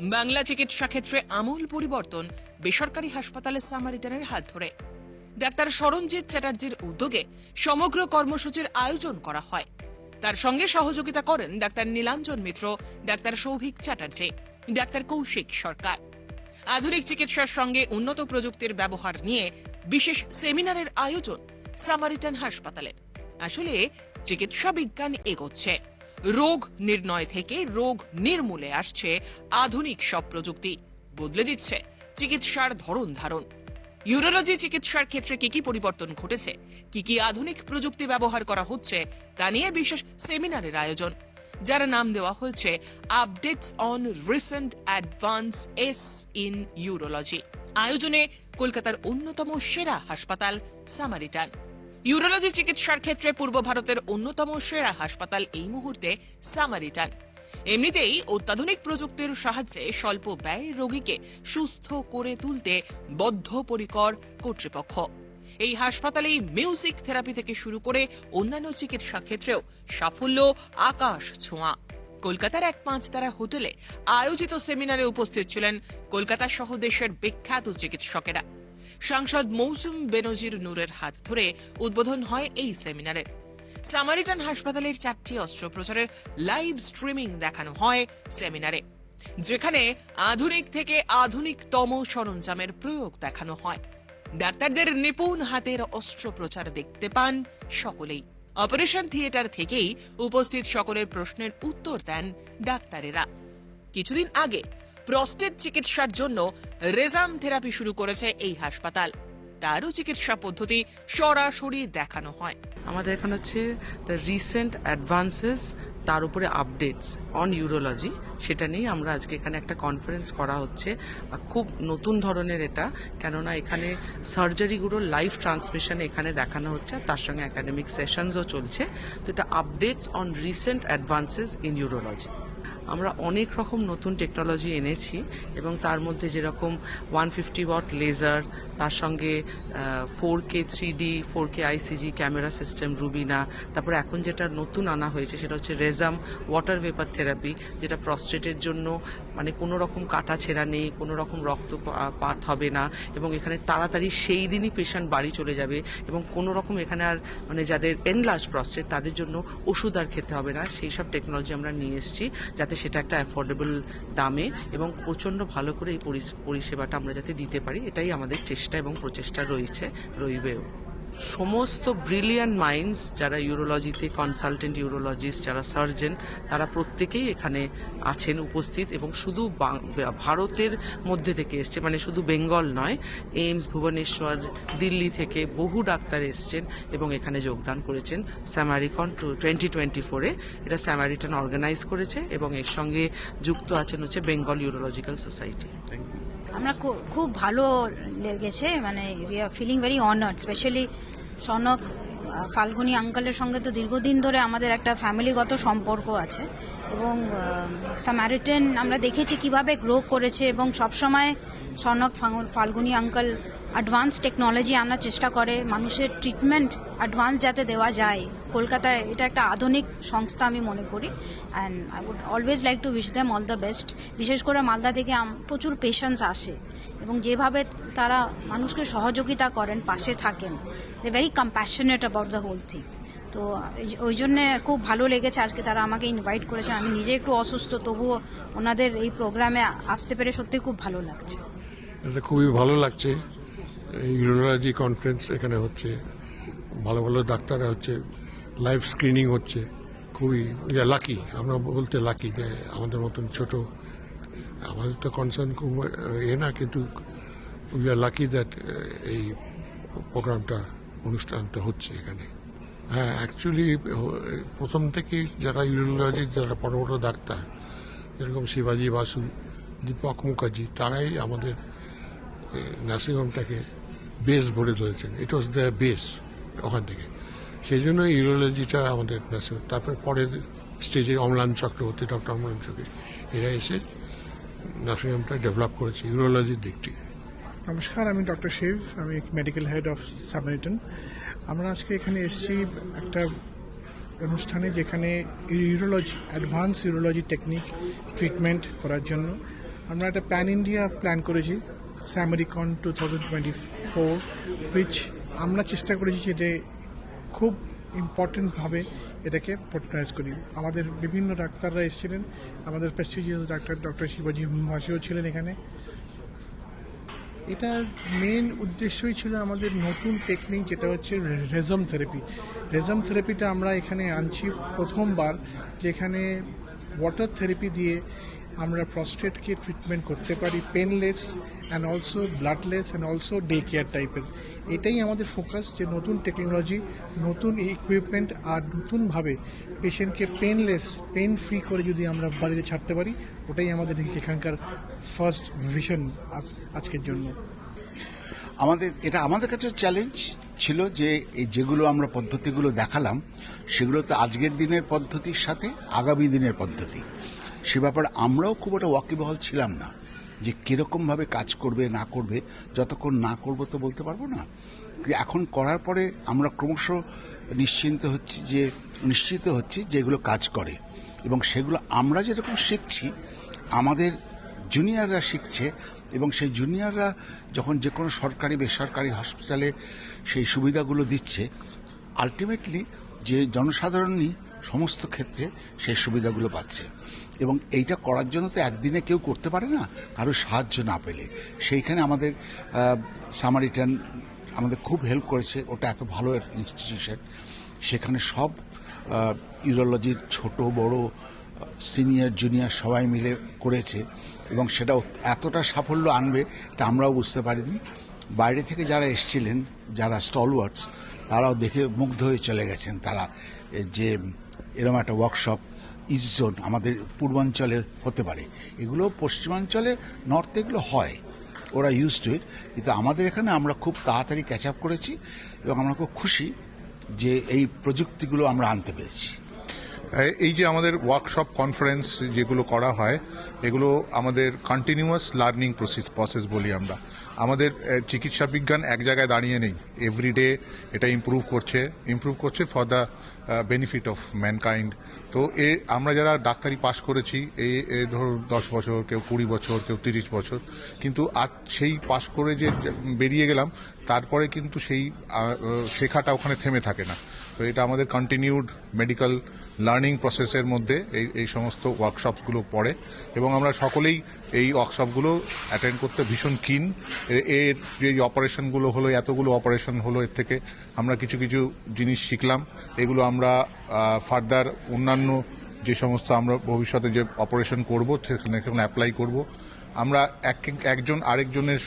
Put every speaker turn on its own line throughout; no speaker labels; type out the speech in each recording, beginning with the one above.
বাংলা চিকিৎসা ক্ষেত্রে আমূল পরিবর্তন বেসরকারি হাসপাতালে সামারিটানের হাত ধরে। ডাক্তার সরঞ্জিৎ চ্যাটার্জির উদ্যোগে সমগ্র কর্মসূচির আয়োজন করা হয়। তার সঙ্গে সহযোগিতা করেন doctor Nilanjan Mitra, doctor Souvik Chatterjee, doctor Kaushik Sarkar. আধুনিক চিকিৎসার সঙ্গে উন্নত প্রযুক্তির ব্যবহার নিয়ে বিশেষ সেমিনারের আয়োজন সামারিটান হাসপাতালের আসলে চিকিৎসা বিজ্ঞান এগোচ্ছে। রোগ নির্ণয় থেকে রোগ নির্মূলে আসছে আধুনিক সব প্রযুক্তি। বদলে দিচ্ছে চিকিৎসার ধরন ধারণ। ইউরোলজি চিকিৎসার ক্ষেত্রে কি কি পরিবর্তন ঘটেছে? কি কি আধুনিক প্রযুক্তি ব্যবহার করা হচ্ছে? তা নিয়ে বিশেষ সেমিনারের আয়োজন, যার নাম দেওয়া হয়েছে updates on recent advances in urology. আয়োজনে কলকাতার অন্যতম সেরা হাসপাতাল সামারিটান। ইউরোলজি চিকিৎসার ক্ষেত্রে পূর্ব ভারতের অন্যতম সেরা হাসপাতাল এই মুহূর্তে সামারিটান। এমনিতেই অত্যাধুনিক প্রযুক্তির সাহায্যে স্বল্প ব্যয় রোগীকে সুস্থ করে তুলতে বদ্ধপরিকর কর্তৃপক্ষ। এই হাসপাতালেই মিউজিক থেরাপি থেকে শুরু করে অন্যান্য চিকিৎসা ক্ষেত্রেও সাফল্য আকাশ ছোঁয়া। কলকাতার এক পাঁচতারা হোটেলে আয়োজিত সেমিনারে উপস্থিত ছিলেন কলকাতা সহ দেশের বিখ্যাত চিকিৎসকেরা। সাংসদ মৌসুম বেনজির নূরের হাত ধরে উদ্বোধন হয় এই সেমিনারের সামারিটান হাসপাতালের চারটি অস্ত্রোপচারের লাইভ স্ট্রিমিং দেখানো হয় সেমিনারে, যেখানে আধুনিক থেকে আধুনিকতম সরঞ্জামের প্রয়োগ দেখানো হয়। ডাক্তারদের নিপুণ হাতের অস্ত্রোপচার দেখতে পান সকলেই। অপারেশন থিয়েটার থেকেই উপস্থিত সকলের প্রশ্নের উত্তর দেন ডাক্তারেরা। কিছুদিন আগে প্রস্টেট চিকিৎসার জন্য রেজাম থেরাপি শুরু করেছে এই হাসপাতাল। তারও চিকিৎসা পদ্ধতি সরাসরি দেখানো হয়।
আমাদের এখানে হচ্ছে দ্য রিসেন্ট অ্যাডভান্সেস তার উপরে আপডেটস অন ইউরোলজি সেটা নিয়ে আমরা আজকে এখানে একটা কনফারেন্স করা হচ্ছে। খুব নতুন ধরনের এটা, কেননা এখানে সার্জারিগুলো লাইভ ট্রান্সমিশন এখানে দেখানো হচ্ছে তার সঙ্গে একাডেমিক সেশনসও চলছে। তো এটা updates on recent advances in urology আমরা অনেক রকম নতুন টেকনোলজি এনেছি এবং তার মধ্যে যেরকম ওয়ান ফিফটি ওয়াট লেজার তার সঙ্গে four K three D four K ICG camera system Rubina তারপরে এখন যেটা নতুন আনা হয়েছে সেটা হচ্ছে রেজাম ওয়াটার ভেপার থেরাপি যেটা প্রস্টেটের জন্য মানে কোনো রকম কাটা ছেঁড়া নেই, কোনো রকম রক্তপাত হবে না এবং এখানে তাড়াতাড়ি সেই দিনই পেশেন্ট বাড়ি চলে যাবে এবং কোনো রকম এখানে আর মানে যাদের এনলার্জ প্রস্টেট তাদের জন্য ওষুধ আর খেতে হবে না। সেই সব টেকনোলজি আমরা নিয়ে এসেছি যাতে সেটা একটা অ্যাফোর্ডেবল দামে এবং প্রচণ্ড ভালো করে এই পরিষেবাটা আমরা যাতে দিতে পারি, এটাই আমাদের চেষ্টা এবং প্রচেষ্টা রয়েছে, রইবেও। সমস্ত ব্রিলিয়ান্ট মাইন্ডস যারা ইউরোলজিতে কনসালটেন্ট ইউরোলজিস্ট যারা সার্জন তারা প্রত্যেকেই এখানে আছেন, উপস্থিত এবং শুধু ভারতের মধ্যে থেকে এসছে। মানে শুধু বেঙ্গল নয়, এইমস, ভুবনেশ্বর, দিল্লি থেকে বহু ডাক্তার এসছেন এবং এখানে যোগদান করেছেন। স্যামারিকন টু টোয়েন্টি টোয়েন্টি ফোরে এটা স্যামারিটন অর্গানাইজ করেছে এবং এর সঙ্গে যুক্ত আছেন হচ্ছে বেঙ্গল ইউরোলজিক্যাল সোসাইটি
আমরা খুব ভালো লেগেছে মানে we are feeling very honoured specially Sanak Falguni আঙ্কালের সঙ্গে তো দীর্ঘদিন ধরে আমাদের একটা ফ্যামিলিগত সম্পর্ক আছে এবং স্যামারিটেন আমরা দেখেছি কীভাবে গ্রো করেছে এবং সবসময় Sanak Falguni uncle advance technology আনার চেষ্টা করে, মানুষের ট্রিটমেন্ট অ্যাডভান্স যাতে দেওয়া যায়। কলকাতায় এটা একটা আধুনিক সংস্থা আমি মনে করি and I would always like to wish them all the best বিশেষ করে মালদা থেকে প্রচুর পেশেন্টস আসে, এবং যেভাবে তারা মানুষকে সহযোগিতা করেন, পাশে থাকেন they very compassionate about the whole thing তো ওই জন্যে খুব ভালো লেগেছে আজকে তারা আমাকে ইনভাইট করেছে, আমি নিজে একটু অসুস্থ, তবুও ওনাদের এই প্রোগ্রামে আসতে পেরে সত্যি খুব ভালো লাগছে।
এটা খুবই ভালো লাগছে। ইউরোলজি কনফারেন্স এখানে হচ্ছে, ভালো ভালো ডাক্তাররা হচ্ছে লাইভ স্ক্রিনিং হচ্ছে, খুবই লাকি আমরা বলতে লাকি যে আমাদের মতন ছোট, আমাদের তো কনসার্ন খুব, এ না, কিন্তু উই আর লাকি দ্যাট এই প্রোগ্রামটা, অনুষ্ঠানটা হচ্ছে এখানে। হ্যাঁ অ্যাকচুয়ালি প্রথম থেকেই যারা ইউরোলজি যারা বড় বড় ডাক্তার, যেরকম শিবাজি বাসু, দীপক মুখার্জি, তারাই আমাদের নার্সিংহোমটাকে বেস ভরে ধরেছেন। ইট ওয়াজ দ্য বেস ওখান থেকে। সেই জন্য ইউরোলজিটা আমাদের নার্সিং তারপরে পরের স্টেজে অমলান চক্রবর্তী ডক্টর অমলান চক্রবর্তী, এরা এসে নার্সিংহোমটা ডেভেলপ করেছে ইউরোলজির দিকটি
নমস্কার, আমি ডক্টর শিব, আমি মেডিকেল হেড অফ সাবমেরিটন আমরা আজকে এখানে এসেছি একটা অনুষ্ঠানে যেখানে urology advance urology technique treatment করার জন্য। আমরা একটা প্যান ইন্ডিয়া প্ল্যান করেছি। স্যামেরিকন two thousand twenty four which আমরা চেষ্টা করেছি যে খুব ইম্পর্টেন্টভাবে এটাকে পপুলারাইজ করি। আমাদের বিভিন্ন ডাক্তাররা এসেছিলেন, আমাদের প্রেস্টিজিয়াস ডাক্তার ডক্টর শিবাজি মুখার্জিও ছিলেন এখানে। এটার মেন উদ্দেশ্যই ছিল আমাদের নতুন টেকনিক যেটা হচ্ছে রেজম থেরাপি রেজম থেরাপিটা আমরা এখানে আনছি প্রথমবার, যেখানে ওয়াটার থেরাপি দিয়ে আমরা প্রস্টেটকে ট্রিটমেন্ট করতে পারি painless and also bloodless and also day care টাইপের এটাই আমাদের ফোকাস যে নতুন টেকনোলজি নতুন ইকুইপমেন্ট আর নতুনভাবে পেশেন্টকে পেনলেস পেন ফ্রি করে যদি আমরা বাড়িতে ছাড়তে পারি, ওটাই আমাদের এখানকার ফার্স্ট ভিশন আজকের জন্য।
আমাদের, এটা আমাদের কাছে চ্যালেঞ্জ ছিল যে এই যেগুলো আমরা পদ্ধতিগুলো দেখালাম, সেগুলো তো আজকের দিনের পদ্ধতির সাথে আগামী দিনের পদ্ধতি। সে ব্যাপারে আমরাও খুব একটা ওয়াকিবহল ছিলাম না যে কিরকমভাবে কাজ করবে, না করবে, যতক্ষণ না করব তো বলতে পারব না। এখন করার পরে আমরা ক্রমশ নিশ্চিন্ত হচ্ছি যে, নিশ্চিত হচ্ছি যে এগুলো কাজ করে। এবং সেগুলো আমরা যেরকম শিখছি, আমাদের জুনিয়ররা শিখছে, এবং সেই জুনিয়ররা যখন যে কোনো সরকারি, বেসরকারি হসপিটালে সেই সুবিধাগুলো দিচ্ছে আলটিমেটলি যে জনসাধারণই সমস্ত ক্ষেত্রে সেই সুবিধাগুলো পাচ্ছে। এবং এইটা করার জন্য তো একদিনে কেউ করতে পারে না কারও সাহায্য না পেলে। সেইখানে আমাদের সামারিটান আমাদের খুব হেল্প করেছে। ওটা এত ভালো ইনস্টিটিউশন সেখানে সব ইউরোলজির ছোট, বড় সিনিয়র জুনিয়র সবাই মিলে করেছে। এবং সেটা এতটা সাফল্য আনবে তা আমরাও বুঝতে পারিনি। বাইরে থেকে যারা এসছিলেন, যারা স্টলওয়ার্ডস তারাও দেখে মুগ্ধ হয়ে চলে গেছেন। তারা যে এরকম একটা ওয়ার্কশপ ইজোন জোন আমাদের পূর্বাঞ্চলে হতে পারে। এগুলো পশ্চিমাঞ্চলে নর্থে এগুলো হয়। ওরা ইউজ টু ইট কিন্তু আমাদের এখানে আমরা খুব তাড়াতাড়ি ক্যাচ আপ করেছি এবং আমরা খুব খুশি যে এই প্রযুক্তিগুলো আমরা আনতে পেরেছি।
এই যে আমাদের ওয়ার্কশপ কনফারেন্স যেগুলো করা হয়, এগুলো আমাদের কন্টিনিউয়াস লার্নিং প্রসেস প্রসেস বলি আমরা। আমাদের চিকিৎসা বিজ্ঞান এক জায়গায় দাঁড়িয়ে নেই। এভরিডে এটা ইমপ্রুভ করছে। ইমপ্রুভ করছে for the benefit of mankind তো এ, আমরা যারা ডাক্তারি পাশ করেছি এই ধরুন দশ বছর, কেউ কুড়ি বছর, কেউ তিরিশ বছর, কিন্তু আজ সেই পাশ করে যে বেরিয়ে গেলাম, তারপরে কিন্তু সেই শেখাটা ওখানে থেমে থাকে না। তো এটা আমাদের কন্টিনিউড মেডিকেল লার্নিং প্রসেসের মধ্যে এই এই সমস্ত ওয়ার্কশপগুলো পড়ে এবং আমরা সকলেই এই ওয়ার্কশপগুলো অ্যাটেন্ড করতে ভীষণ কিন এর যে অপারেশনগুলো হলো, এতগুলো অপারেশন হলো, এর থেকে আমরা কিছু কিছু জিনিস শিখলাম। এগুলো আমরা ফার্দার অন্যান্য যে সমস্ত আমরা ভবিষ্যতে যে অপারেশন করব, সেখানে সেখানে অ্যাপ্লাই করব। আমরা এক এক- একজন আরেকজনের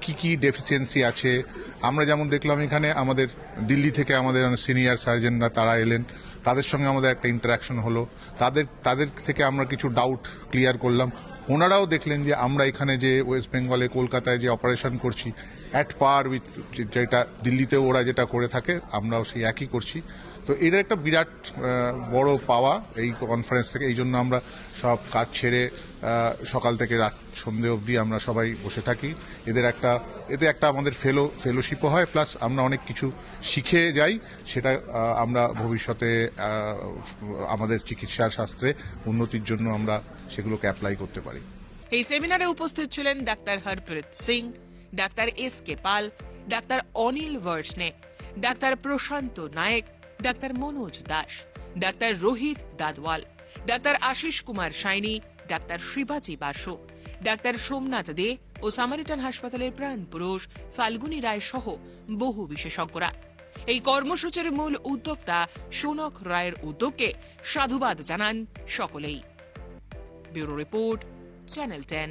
কি কি ডেফিসিয়েন্সি আছে? আমরা যেমন দেখলাম এখানে আমাদের দিল্লি থেকে আমাদের সিনিয়র সার্জনরা তারা এলেন। তাদের সঙ্গে আমাদের একটা ইন্টারাকশন হলো। তাদের তাদের থেকে আমরা কিছু ডাউট ক্লিয়ার করলাম। ওনারাও দেখলেন যে আমরা এখানে যে ওয়েস্ট বেঙ্গলে কলকাতায় যে অপারেশন করছি অ্যাট পার উইথ যেটা দিল্লিতে ওরা যেটা করে থাকে, আমরাও সেই একই করছি। তো এটা একটা বিরাট বড় পাওয়া এই কনফারেন্স থেকে। এই জন্য আমরা সব কাজ ছেড়ে সকাল থেকে রাত সন্ধে অবধি আমরা সবাই বসে থাকি। এদের একটা, এতে একটা আমাদের ফেলো ফেলোশিপও হয় প্লাস আমরা অনেক কিছু শিখে যাই। সেটা আমরা ভবিষ্যতে আমাদের চিকিৎসা শাস্ত্রে উন্নতির জন্য আমরা সেগুলোকে অ্যাপ্লাই করতে পারি।
এই সেমিনারে উপস্থিত ছিলেন doctor Harpreet Singh, doctor S K Pal, doctor Anil Varshney doctor Prashant Nayak doctor Manoj Das, doctor Rohit Dadwal, doctor Ashish Kumar Saini, doctor Shibaji Basu, doctor Somnath De ও সামারিটান হাসপাতালের প্রাণ পুরুষ ফাল্গুনী রায় সহ বহু বিশেষজ্ঞরা। এই কর্মসূচির মূল উদ্যোক্তা সোনক রায়ের উদ্যোগকে সাধুবাদ জানান সকলেই। Bureau report, channel ten.